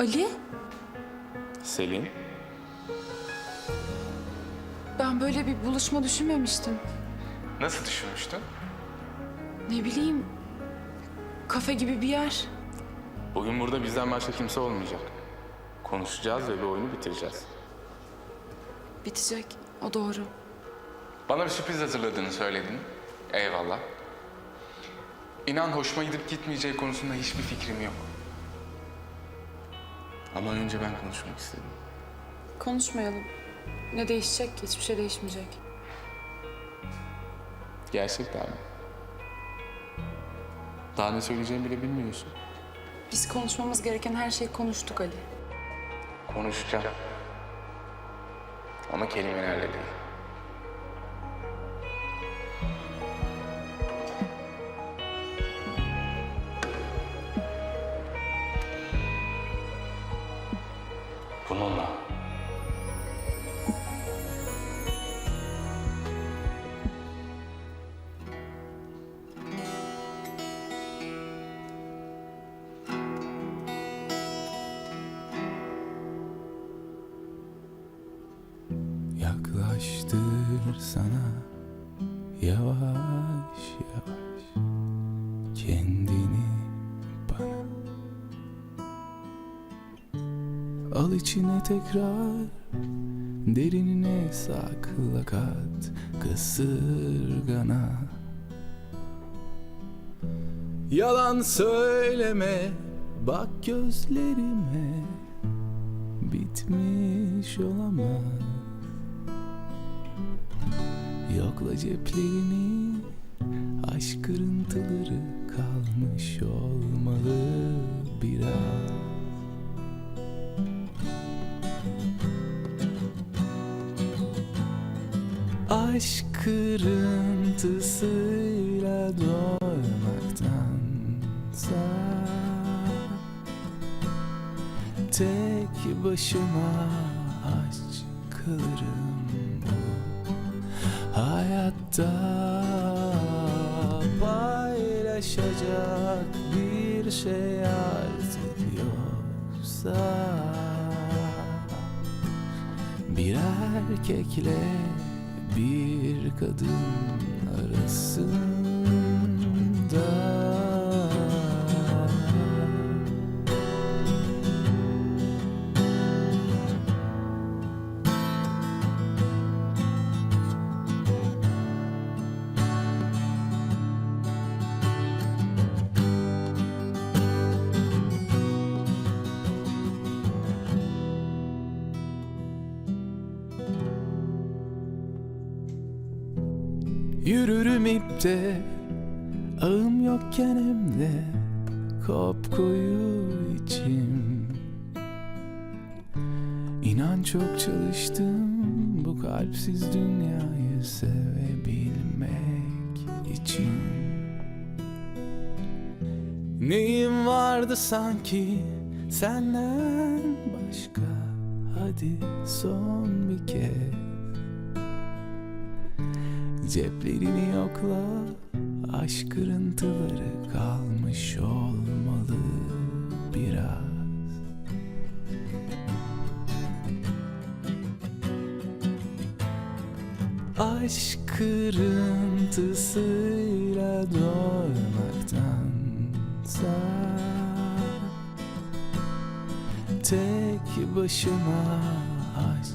Ali, Selin. ben böyle bir buluşma düşünmemiştim. Nasıl düşünmüştün? Ne bileyim, kafe gibi bir yer. Bugün burada bizden başka kimse olmayacak. Konuşacağız ve bir oyunu bitireceğiz. Bitecek, o doğru. Bana bir sürpriz hazırladığını söyledin. Eyvallah. İnan hoşuma gidip gitmeyeceği konusunda hiçbir fikrim yok. Ama önce ben konuşmak istedim. Konuşmayalım. Ne değişecek ki? Hiçbir şey değişmeyecek. Gerçekten mi? Daha ne söyleyeceğimi bile bilmiyorsun. Biz konuşmamız gereken her şeyi konuştuk Ali. Konuşacağım. Ama kelimelerle değil. Bununla. Yaklaştır sana yavaş yavaş kendini Al içine tekrar derinine sakla kat kasırgana. Yalan söyleme bak gözlerime bitmiş olamaz. Yokla ceplerini Aşk kırıntıları kalmış olmalı biraz Aşk kırıntısıyla doymaktansa Tek başıma aç kalırım bu Hayatta paylaşacak bir şey artık yoksa Bir erkekle bir kadın arasında Yürürüm ipte Ağım yokken hem de Kopkoyu içim. İnan çok çalıştım Bu kalpsiz dünyayı sevebilmek için. Neyim vardı sanki Senden başka? Hadi son bir kez Ceplerini yokla Aşk kırıntıları kalmış olmalı biraz. Aşk kırıntısıyla doymaktansa Tek başıma aç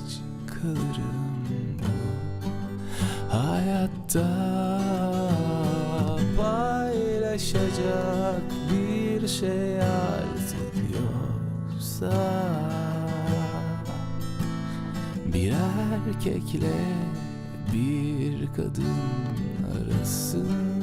kalırım Hayatta paylaşacak bir şey artık yoksa Bir erkekle bir kadın arasında